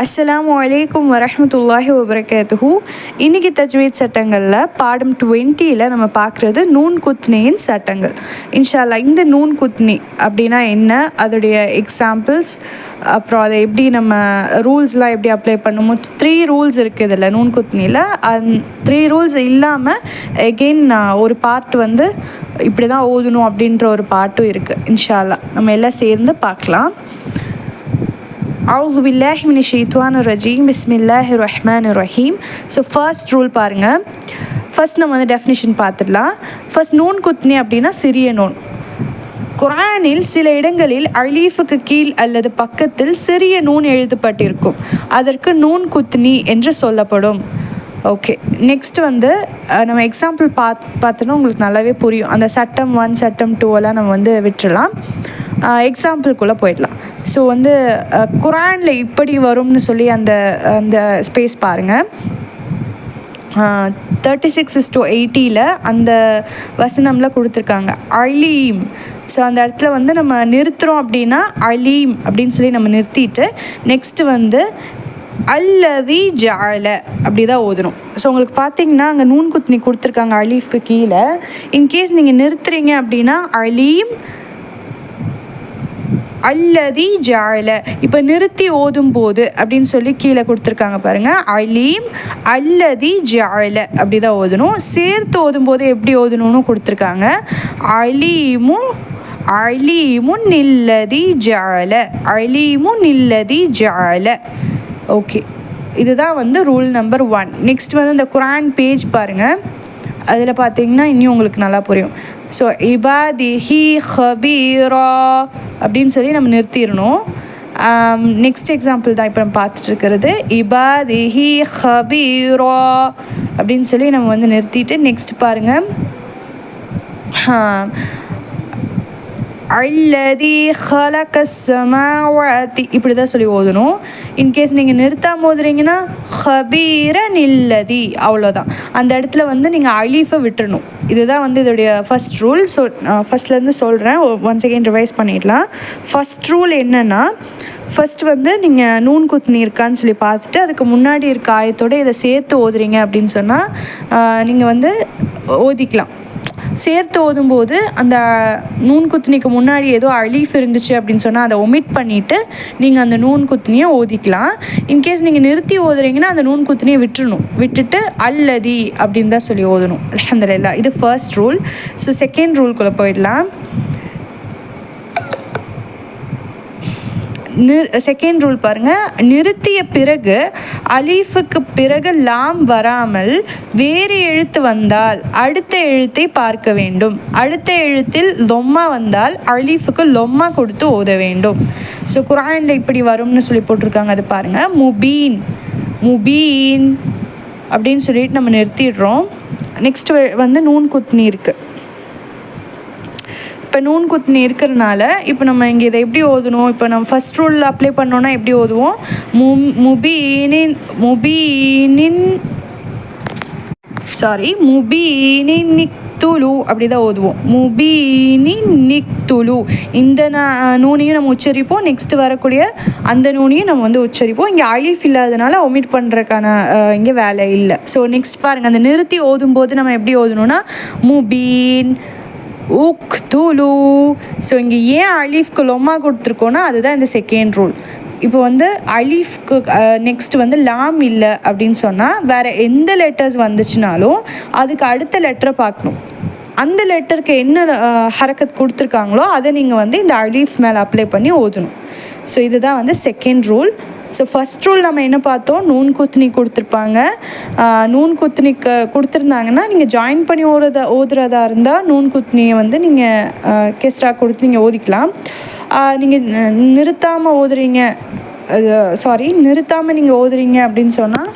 அஸ்லாம் அலைக்கும் வரமத்துல்லாஹி வபரகாத்துஹு இன்னைக்கு தஜ்வீத் சட்டங்களில் பாடம் டுவெண்ட்டியில் நம்ம பார்க்குறது நூன் குத்னியின் சட்டங்கள். இன்ஷால்லா இந்த நூன் குத்னி அப்படின்னா என்ன? அதோடைய எக்ஸாம்பிள்ஸ் அப்புறம் அதை எப்படி நம்ம ரூல்ஸ்லாம் எப்படி அப்ளை பண்ணுமோ? த்ரீ ரூல்ஸ் இருக்குது இதில் நூன் குத்னியில் அந் த்ரீ ரூல்ஸ் இல்லாமல் எகெயின் ஒரு பார்ட் வந்து இப்படி தான் ஓதணும் அப்படின்ற ஒரு பாட்டும் இருக்குது இன்ஷால்லா நம்ம எல்லாம் சேர்ந்து பார்க்கலாம். அவுது பில்லாஹி மினி ஷெய்த்வான் ரஜீம் பிஸ்மில்லாஹி ரஹ்மான் ரஹீம் ஸோ ஃபர்ஸ்ட் ரூல் பாருங்கள் ஃபர்ஸ்ட் நம்ம வந்து டெஃபினிஷன் பார்த்துடலாம். ஃபர்ஸ்ட் நூன் குத்னி அப்படின்னா சிறிய நூன். குரானில் சில இடங்களில் அலீஃபுக்கு கீழ் அல்லது பக்கத்தில் சிறிய நூன் எழுதப்பட்டிருக்கும். அதற்கு நூன் குத்னி என்று சொல்லப்படும். ஓகே நெக்ஸ்ட் வந்து நம்ம எக்ஸாம்பிள் பார்த்து பார்த்தோன்னா உங்களுக்கு நல்லாவே புரியும். அந்த சட்டம் ஒன் சட்டம் டூ எல்லாம் நம்ம வந்து விட்டுடலாம். எக்ஸாம்பிள்குள்ளே போயிடலாம். ஸோ வந்து குரானில் இப்படி வரும்னு சொல்லி அந்த அந்த ஸ்பேஸ் பாருங்கள் தேர்ட்டி சிக்ஸ் இஸ் டூ எயிட்டியில் அந்த வசனமில் கொடுத்துருக்காங்க. அலீம். ஸோ அந்த இடத்துல வந்து நம்ம நிறுத்துகிறோம் அப்படின்னா அலீம் அப்படின்னு சொல்லி நம்ம நிறுத்திட்டு நெக்ஸ்ட்டு வந்து அல்லதி ஜால அப்படி தான் ஓதணும். ஸோ உங்களுக்கு பார்த்தீங்கன்னா அங்கே நூன் குத்னி கொடுத்துருக்காங்க அலீஃப்க்கு கீழே. இன்கேஸ் நீங்கள் நிறுத்துறீங்க அப்படின்னா அலீம் அல்லதி ஜால இப்போ நிறுத்தி ஓதும் போது அப்படின்னு சொல்லி கீழே கொடுத்துருக்காங்க பாருங்க. அலீம் அல்லதி ஜால அப்படி தான் ஓதணும். சேர்த்து ஓதும் போது எப்படி ஓதணும்னு கொடுத்துருக்காங்க. அலீமும் அலீமுன் நில்லதி ஜால அலீமுன் நில்லதி ஜால ஓகே இதுதான் வந்து ரூல் நம்பர் ஒன் நெக்ஸ்ட் வந்து இந்த குரான் பேஜ் பாருங்கள் அதில் பார்த்தீங்கன்னா இன்னும் உங்களுக்கு நல்லா புரியும். ஸோ இபாதிஹி ஹபீரா அப்படின்னு சொல்லி நம்ம நிறுத்திடணும். Um, நெக்ஸ்ட் எக்ஸாம்பிள் தான் இப்போ நம்ம பார்த்துட்டு இபாதி ஹி ஹபீரா அப்படின்னு சொல்லி நம்ம வந்து நிறுத்திட்டு நெக்ஸ்ட் பாருங்கள் அல்லதி ஹலக சமாவாத்தி இப்படி தான் சொல்லி ஓதணும். இன்கேஸ் நீங்கள் நிறுத்தாம ஓதுறீங்கன்னா ஹபீர நில்லதி. அவ்வளோதான் அந்த இடத்துல வந்து நீங்கள் அலீஃபை விட்டுறணும். இதுதான் வந்து இதோடைய ஃபஸ்ட் ரூல் ஸோ ஃபஸ்ட்லேருந்து சொல்கிறேன் ஒன் செகண்ட் ரிவைஸ் பண்ணிடலாம். ஃபஸ்ட் ரூல் என்னென்னா ஃபஸ்ட்டு வந்து நீங்கள் நூன் குத்னி இருக்கான்னு சொல்லி பார்த்துட்டு அதுக்கு முன்னாடி இருக்க ஆயத்தோடு இதை சேர்த்து ஓதுறீங்க அப்படின்னு சொன்னால் நீங்கள் வந்து ஓதிக்கலாம். சேர்த்து ஓதும்போது அந்த நூன் குத்தினிக்கு முன்னாடி ஏதோ அலீஃப் இருந்துச்சு அப்படின்னு சொன்னால் அதை ஒமிட் பண்ணிவிட்டு நீங்கள் அந்த நூன் குத்தினியை ஓதிக்கலாம். இன்கேஸ் நீங்கள் நிறுத்தி ஓதுறீங்கன்னா அந்த நூன் குத்தினியை விட்டுணும் விட்டுட்டு அல்லதி அப்படின்னு தான் சொல்லி ஓதணும். அல்ஹம்துலில்லாஹ். இது ஃபர்ஸ்ட் ரூல் ஸோ செகண்ட் ரூல்குள்ளே போயிடலாம். செகண்ட் ரூல் பாருங்கள் நிறுத்திய பிறகு அலீஃபுக்கு பிறகு லாம் வராமல் வேறு எழுத்து வந்தால் அடுத்த எழுத்தை பார்க்க வேண்டும். அடுத்த எழுத்தில் லொம்மா வந்தால் அலீஃபுக்கு லொம்மா கொடுத்து ஓத வேண்டும். ஸோ குரானில் இப்படி வரும்னு சொல்லி போட்டிருக்காங்க. அது பாருங்கள் முபீன். முபீன். அப்படின்னு சொல்லிட்டு நம்ம நிறுத்திடுறோம். நெக்ஸ்ட் வந்து நூன் குத்னி இருக்குது இப்போ நூன் குத்னி இருக்கிறனால இப்போ நம்ம இங்கே இதை எப்படி ஓதணும் இப்போ நம்ம ஃபஸ்ட் ரூல் அப்ளை பண்ணோன்னா எப்படி ஓதுவோம்? மு முபீனின் முபீனின் சாரி முபீனின் நிக்துலு அப்படி தான் ஓதுவோம். முபீனின் நிக்துலு. இந்த நூனையும் நம்ம உச்சரிப்போம். நெக்ஸ்ட் வரக்கூடிய அந்த நூனையும் நம்ம வந்து உச்சரிப்போம். இங்கே ஆயில் இல்லாதனால ஒமிட் பண்ணுறதுக்கான இங்கே வேலை இல்லை. ஸோ நெக்ஸ்ட் பாருங்கள் அந்த நிறுத்தி ஓதும்போது நம்ம எப்படி ஓதணும்னா முபீன் உக்துலு. ஸோ இங்கே ஏன் அலீஃப்க்கு லொம்மா கொடுத்துருக்கோன்னா அதுதான் இந்த செகண்ட் ரூல் இப்போ வந்து அலீஃப்க்கு நெக்ஸ்ட் வந்து லாம் இல்லை அப்படின்னு சொன்னால் வேறு எந்த லெட்டர்ஸ் வந்துச்சுனாலும் அதுக்கு அடுத்த லெட்டரை பார்க்கணும். அந்த லெட்டருக்கு என்ன ஹரக்கத் கொடுத்துருக்காங்களோ அதை நீங்கள் வந்து இந்த அலீஃப் மேலே அப்ளை பண்ணி ஓதணும். ஸோ இதுதான் வந்து second rule so first rule நம்ம என்ன பார்த்தோம்? நூன் குத்னி கொடுத்துருப்பாங்க. நூன் குத்னிக்கு கொடுத்துருந்தாங்கன்னா நீங்கள் ஜாயின் பண்ணி ஓடுறத ஓதுறதா இருந்தால் நூன் குத்னியை வந்து நீங்கள் கெஸ்ரா கொடுத்து நீங்கள் ஓதிக்கலாம். நீங்கள் நிறுத்தாமல் ஓதுறீங்க. சாரி நிறுத்தாமல் நீங்கள் ஓதுறீங்க அப்படின்னு சொன்னால்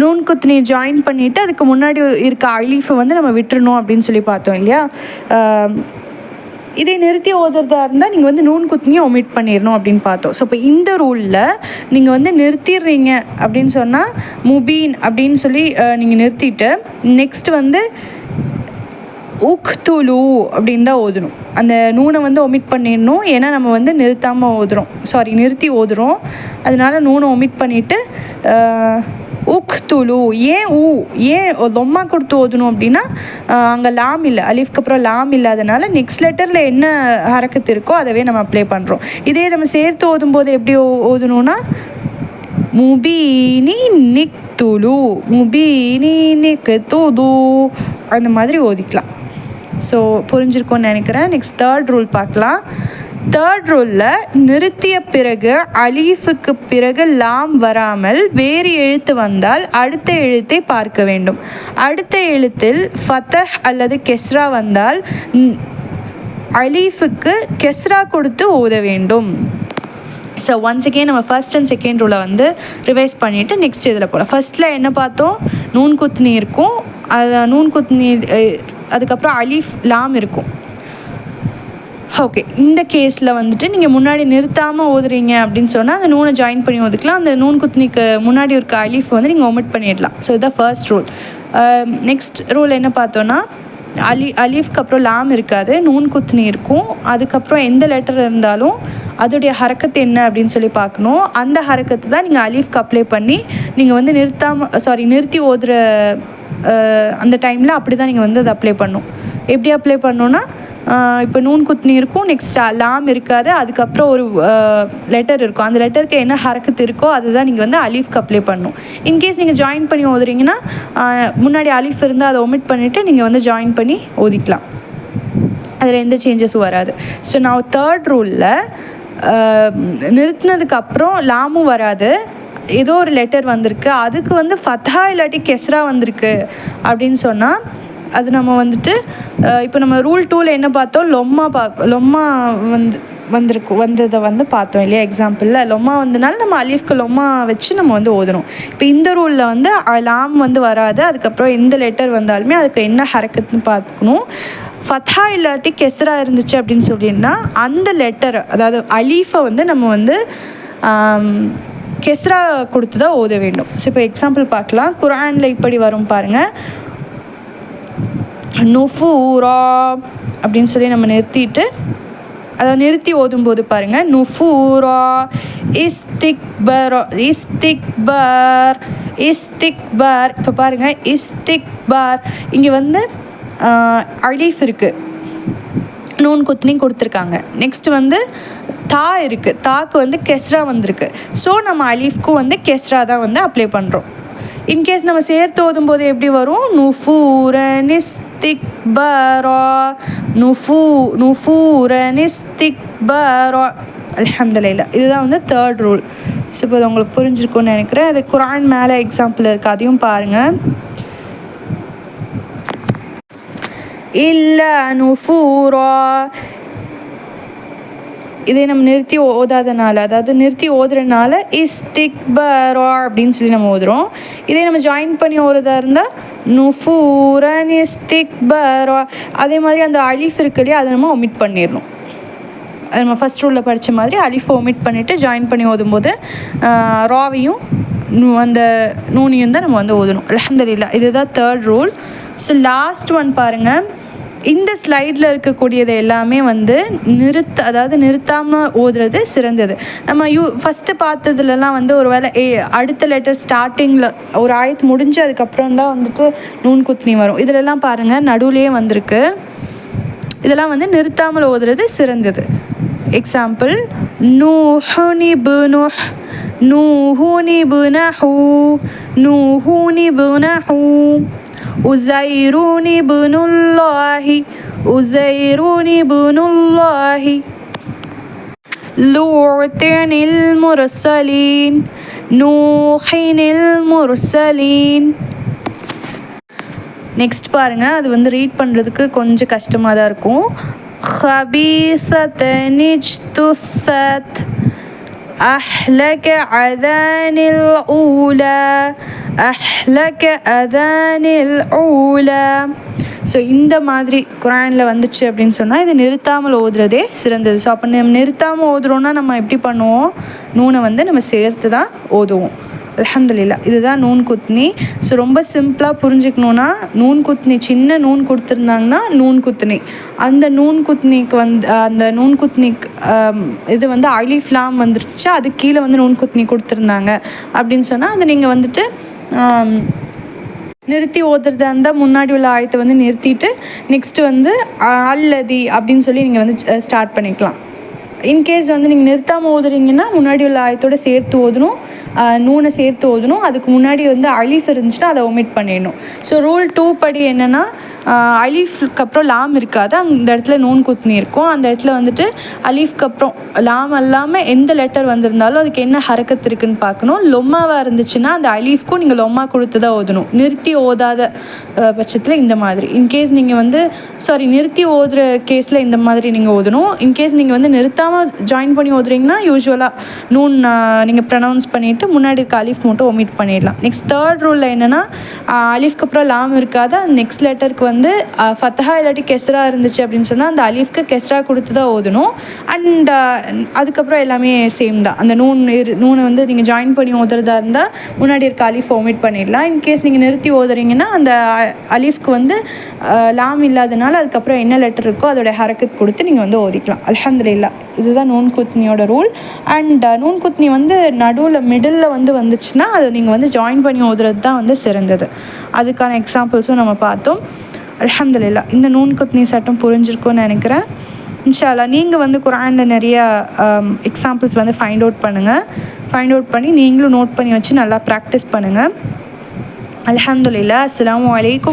நூன் குத்தினியை ஜாயின் பண்ணிவிட்டு அதுக்கு முன்னாடி இருக்க அலீஃபை வந்து நம்ம விட்டுறணும் அப்படின்னு சொல்லி பார்த்தோம் இல்லையா? இதை நிறுத்தி ஓதுறதா இருந்தால் நீங்கள் வந்து நூன் குத்தினியும் ஒமிட் பண்ணிடணும் அப்படின்னு பார்த்தோம். ஸோ இப்போ இந்த ரூலில் நீங்கள் வந்து நிறுத்திடுறீங்க அப்படின்னு சொன்னால் முபீன் அப்படின்னு சொல்லி நீங்கள் நிறுத்திட்டு நெக்ஸ்ட் வந்து உக்துலு அப்படின்னு தான் ஓதணும் அந்த நூனை வந்து ஒமிட் பண்ணிடணும். ஏன்னா நம்ம வந்து நிறுத்தாமல் ஓதுறோம். சாரி நிறுத்தி ஓதுறோம். அதனால நூனை ஒமிட் பண்ணிவிட்டு உக்துலு ஏன் ஊ ஏன் லொம்மா கொடுத்து ஓதணும் அப்படின்னா அங்கே லாம் இல்லை. அலிஃப்க்கு அப்புறம் லாம் இல்லாதனால நெக்ஸ்ட் லெட்டரில் என்ன ஹரக்கத்து இருக்கோ அதவே நம்ம அப்ளை பண்ணுறோம் இதே நம்ம சேர்த்து ஓதும்போது எப்படி ஓ- ஓதணும்னா முபீனி நிக்துலு முபீனி நிக்துது. அந்த மாதிரி ஓதிக்கலாம். ஸோ புரிஞ்சிருக்கும்னு நினைக்கிறேன். நெக்ஸ்ட் தேர்ட் ரூல் பார்க்கலாம். தேர்ட் ரூலில் நிறுத்திய பிறகு அலீஃபுக்கு பிறகு லாம் வராமல் வேறு எழுத்து வந்தால் அடுத்த எழுத்தை பார்க்க வேண்டும். அடுத்த எழுத்தில் ஃபத்தஹ் அல்லது கெஸ்ரா வந்தால் அலீஃபுக்கு கெஸ்ரா கொடுத்து ஓத வேண்டும். ஸோ ஒன்ஸ் again நம்ம ஃபர்ஸ்ட் அண்ட் செகண்ட் ரூலை வந்து ரிவைஸ் பண்ணிவிட்டு நெக்ஸ்ட் இதில் போகலாம் ஃபர்ஸ்ட்டில் என்ன பார்த்தோம்? நூன் குத்துனி இருக்கும். அது நூன் குத்துனி அதுக்கப்புறம் அலீஃப் லாம் இருக்கும். ஓகே இந்த கேஸில் வந்துட்டு நீங்கள் முன்னாடி நிறுத்தாமல் ஓதுறீங்க அப்படின்னு சொன்னால் அந்த நூனை ஜாயின் பண்ணி ஓதுக்கலாம் அந்த நூன் குத்துனிக்கு முன்னாடி இருக்க அலிஃப் வந்து நீங்கள் ஒமிட் பண்ணிடலாம். ஸோ இதுதான் ஃபர்ஸ்ட் ரூல் நெக்ஸ்ட் ரூல் என்ன பார்த்தோன்னா அலி அலீஃப்க்கு அப்புறம் லாம் இருக்காது நூன் குத்துனி இருக்கும். அதுக்கப்புறம் எந்த லெட்டர் இருந்தாலும் அதோடைய ஹரக்கத்து என்ன அப்படின்னு சொல்லி பார்க்கணும். அந்த ஹரக்கத்து தான் நீங்கள் அலீஃப்க்கு அப்ளை பண்ணி நீங்கள் வந்து நிறுத்தாமல் சாரி நிறுத்தி ஓதுற அந்த டைமில் அப்படி தான் நீங்கள் வந்து அதை அப்ளை பண்ணும். எப்படி அப்ளை பண்ணணுன்னா இப்போ நூன் குத்னி இருக்கும் நெக்ஸ்ட் லாம் இருக்காது அதுக்கப்புறம் ஒரு லெட்டர் இருக்கும். அந்த லெட்டருக்கு என்ன ஹரக்கத்து இருக்கோ அதுதான் நீங்கள் வந்து அலீஃப்க்கு அப்ளை பண்ணணும் இன்கேஸ் நீங்கள் ஜாயின் பண்ணி ஓதுறீங்கன்னா முன்னாடி அலீஃப் இருந்தால் அதை ஒமிட் பண்ணிவிட்டு நீங்கள் வந்து ஜாயின் பண்ணி ஓதிக்கலாம். அதில் எந்த சேஞ்சஸும் வராது. ஸோ நான் தேர்ட் ரூலில் நிறுத்தினதுக்கப்புறம் லாமும் வராது. ஏதோ ஒரு லெட்டர் வந்திருக்கு. அதுக்கு வந்து ஃபத்தா இல்லாட்டி கெஸ்ரா வந்திருக்கு அப்படின்னு சொன்னால் அது நம்ம வந்துட்டு இப்போ நம்ம ரூல் டூவில் என்ன பார்த்தோம்? லொம்மா பா லொம்மா வந்து வந்திருக்கு வந்ததை வந்து பார்த்தோம் இல்லையா? எக்ஸாம்பிளில் லொம்மா வந்தனால நம்ம அலீஃப்க்கு லொம்மா வச்சு நம்ம வந்து ஓதணும் இப்போ இந்த ரூலில் வந்து லாம் வந்து வராது. அதுக்கப்புறம் எந்த லெட்டர் வந்தாலுமே அதுக்கு என்ன ஹரக்கத்துன்னு பார்த்துக்கணும். ஃபத்தா இல்லாட்டி கெஸ்ரா இருந்துச்சு அப்படின்னு சொல்லினா அந்த லெட்டர் அதாவது அலீஃபை வந்து நம்ம வந்து கெஸ்ரா கொடுத்து தான் ஓத வேண்டும். ஸோ இப்போ எக்ஸாம்பிள் பார்க்கலாம். குரானில் இப்படி வரும் பாருங்கள் நுஃபூரா அப்படின்னு சொல்லி நம்ம நிறுத்திட்டு அதை நிறுத்தி ஓதும்போது பாருங்கள் நுஃபூரா இஸ்திக்பர் இஸ்திக்பர் இஸ்திக்பர். இப்போ பாருங்கள் இஸ்திக்பர். இங்கே வந்து அலீஃப் இருக்குது நூன் குத்னி கொடுத்துருக்காங்க. நெக்ஸ்ட் வந்து தா இருக்குது தாக்கு வந்து கெஸ்ரா வந்திருக்கு. ஸோ நம்ம அலீஃப்க்கும் வந்து கெஸ்ரா தான் வந்து அப்ளை பண்ணுறோம் இன்கேஸ் நம்ம சேர்த்து ஓதும்போது எப்படி வரும்? நுஃபூர நிஸ்திக்பரா. நுஃபூ நுஃபூர நிஸ்திக்பரா. அல்ஹம்துலில்லாஹ். இதுதான் வந்து தேர்ட் ரூல் ஸோ இப்போ இது உங்களுக்கு புரிஞ்சிருக்கும்னு நினைக்கிறேன். அது குரான் மேலே எக்ஸாம்பிள் இருக்குது அதையும் பாருங்கள் இல்லை நுஃபூரா. இதே நம்ம நிறுத்தி ஓதாதனால அதாவது நிறுத்தி ஓதுறனால இஸ்திக்பரா அப்படின்னு சொல்லி நம்ம ஓதுறோம். இதே நம்ம ஜாயின் பண்ணி ஓதுறதா இருந்தால் நுஃபூரன் இஸ்திக்பரா. அதே மாதிரி அந்த அலிஃப் இருக்கு இல்லையா அதை நம்ம ஒமிட் பண்ணிடணும். அது நம்ம ஃபஸ்ட் ரூலில் படித்த மாதிரி அலிஃபை ஒமிட் பண்ணிவிட்டு ஜாயின் பண்ணி ஓதும்போது ராவையும் நூ- அந்த நூனியும் தான் நம்ம வந்து ஓதணும். அலமதுல்லா இதுதான் third rule so last one பாருங்கள் இந்த ஸ்லைடில் இருக்கக்கூடியது எல்லாமே வந்து நிறுத்த அதாவது நிறுத்தாமல் ஓதுறது சிறந்தது. நம்ம யூ ஃபஸ்ட்டு பார்த்ததுலலாம் வந்து ஒரு வேளை ஏ அடுத்த லெட்டர் ஸ்டார்டிங்கில் ஒரு ஆயத்து முடிஞ்சு அதுக்கப்புறம் தான் வந்துட்டு நூன் குத்னி வரும். இதிலெல்லாம் பாருங்கள் நடுவுலேயே வந்திருக்கு. இதெல்லாம் வந்து நிறுத்தாமல் ஓதுறது சிறந்தது. எக்ஸாம்பிள் நூ ஹுனி பூனு நூ ஹூனி பூன ஹூ நூ ஹூனி பூன புனஹு உசைருனி புனுல்லாஹி உசைருனி புனுல்லாஹி لوط المرسلين نوح المرسلين நெக்ஸ்ட் பாருங்க அது வந்து ரீட் பண்ணுறதுக்கு கொஞ்சம் கஷ்டமாக தான் இருக்கும் خبيثة اجتثت أحلك أذان الأولى அஹ்லக அதனில் ஊல ஸோ இந்த மாதிரி குரானில் வந்துச்சு அப்படின்னு சொன்னால் இதை நிறுத்தாமல் ஓதுறதே சிறந்தது. ஸோ அப்போ நம்ம நிறுத்தாமல் ஓதுறோன்னா நம்ம எப்படி பண்ணுவோம்? நூனை வந்து நம்ம சேர்த்து தான் ஓதுவோம். அலமதுல்லா இதுதான் நூன் குத்னி. ஸோ ரொம்ப சிம்பிளாக புரிஞ்சுக்கணுன்னா நூன் குத்னி சின்ன நூன் கொடுத்துருந்தாங்கன்னா நூன் குத்னி. அந்த நூன் குத்னிக்கு வந்து அந்த நூன் குத்னிக் இது வந்து அலிஃப்லாம் வந்துருச்சு அதுக்கு கீழே வந்து நூன் குத்னி கொடுத்துருந்தாங்க. அப்படின்னு சொன்னால் அதை நீங்கள் வந்துட்டு நிறுத்தி ஓதுறதா இருந்தால் முன்னாடி உள்ள ஆயத்தை வந்து நிறுத்திட்டு நெக்ஸ்ட்டு வந்து அல்லதி அப்படின்னு சொல்லி நீங்கள் வந்து ஸ்டார்ட் பண்ணிக்கலாம். இன்கேஸ் வந்து நீங்கள் நிறுத்தாமல் ஓதுறீங்கன்னா முன்னாடி உள்ள ஆயத்தோடு சேர்த்து ஓதணும். நூனை சேர்த்து ஓதணும். அதுக்கு முன்னாடி வந்து அலிஃப் இருந்துச்சுன்னா அதை ஒமிட் பண்ணிடணும். ஸோ ரூல் டூ படி என்னென்னா அலீஃப்க்கு அப்புறம் லாம் இருக்காது. அந்த இடத்துல நூன் குத்னி இருக்கும். அந்த இடத்துல வந்துட்டு அலீஃப்க்கு அப்புறம் லாம் இல்லாமல் எந்த லெட்டர் வந்திருந்தாலும் அதுக்கு என்ன ஹரக்கத் இருக்குன்னு பார்க்கணும். லொம்மாவாக இருந்துச்சுன்னா அந்த அலீஃப்க்கும் நீங்கள் லொம்மா கொடுத்து தான் ஓதணும். நிறுத்தி ஓதாத பட்சத்தில் இந்த மாதிரி. இன்கேஸ் நீங்கள் வந்து சாரி நிறுத்தி ஓதுற கேஸில் இந்த மாதிரி நீங்கள் ஓதணும். இன்கேஸ் நீங்கள் வந்து நிறுத்தாமல் ஜாயின் பண்ணி ஓதுறீங்கன்னா யூஸ்வலாக நூன் நீங்கள் ப்ரனவுன்ஸ் பண்ணிவிட்டு முன்னாடி இருக்க அலிஃப் மட்டும் ஒமிட் பண்ணிடலாம். நெக்ஸ்ட் தேர்ட் ரூலில் என்னென்னா அலீஃப்க்கு அப்புறம் லாம் இருக்காது. அந்த நெக்ஸ்ட் லெட்டருக்கு வந்து ஃபத்தஹா இல்லாட்டி கெஸ்ரா இருந்துச்சு அப்படின்னு சொன்னால் அந்த அலீஃப்க்கு கெஸ்ரா கொடுத்து தான் ஓதணும் அண்ட் அதுக்கப்புறம் எல்லாமே சேம் தான். அந்த நூன் இரு நூனை வந்து நீங்கள் ஜாயின் பண்ணி ஓதுறதா இருந்தால் முன்னாடி இருக்க அலிஃப் ஒமிட் பண்ணிடலாம். இன்கேஸ் நீங்கள் நிறுத்தி ஓதுறீங்கன்னா அந்த அலிஃப்க்கு அலீஃப்க்கு வந்து லாம் இல்லாதனால அதுக்கப்புறம் என்ன லெட்டர் இருக்கோ அதோட ஹரக்கத் கொடுத்து நீங்கள் வந்து ஓதிக்கலாம். அல்ஹம்துலில்லா. இதுதான் நூன் குத்னியோட ரூல் அண்ட் நூன் குத்னி வந்து நடுவில் மிடில் வந்து வந்துச்சுன்னா அதை நீங்கள் வந்து ஜாயின் பண்ணி ஓதுறது தான் வந்து சிறந்தது. அதுக்கான எக்ஸாம்பிள்ஸும் நம்ம பார்த்தோம். அலமதுல்லா இந்த நூன் குத்னி சட்டம் புரிஞ்சிருக்கும்னு நினைக்கிறேன். இன்ஷால்லா நீங்கள் வந்து குரானில் நிறைய எக்ஸாம்பிள்ஸ் வந்து ஃபைண்ட் அவுட் பண்ணுங்கள் ஃபைண்ட் அவுட் பண்ணி நீங்களும் நோட் பண்ணி வச்சு நல்லா ப்ராக்டிஸ் பண்ணுங்கள் அலமதுல்லா அஸ்லாம் வலைக்கம்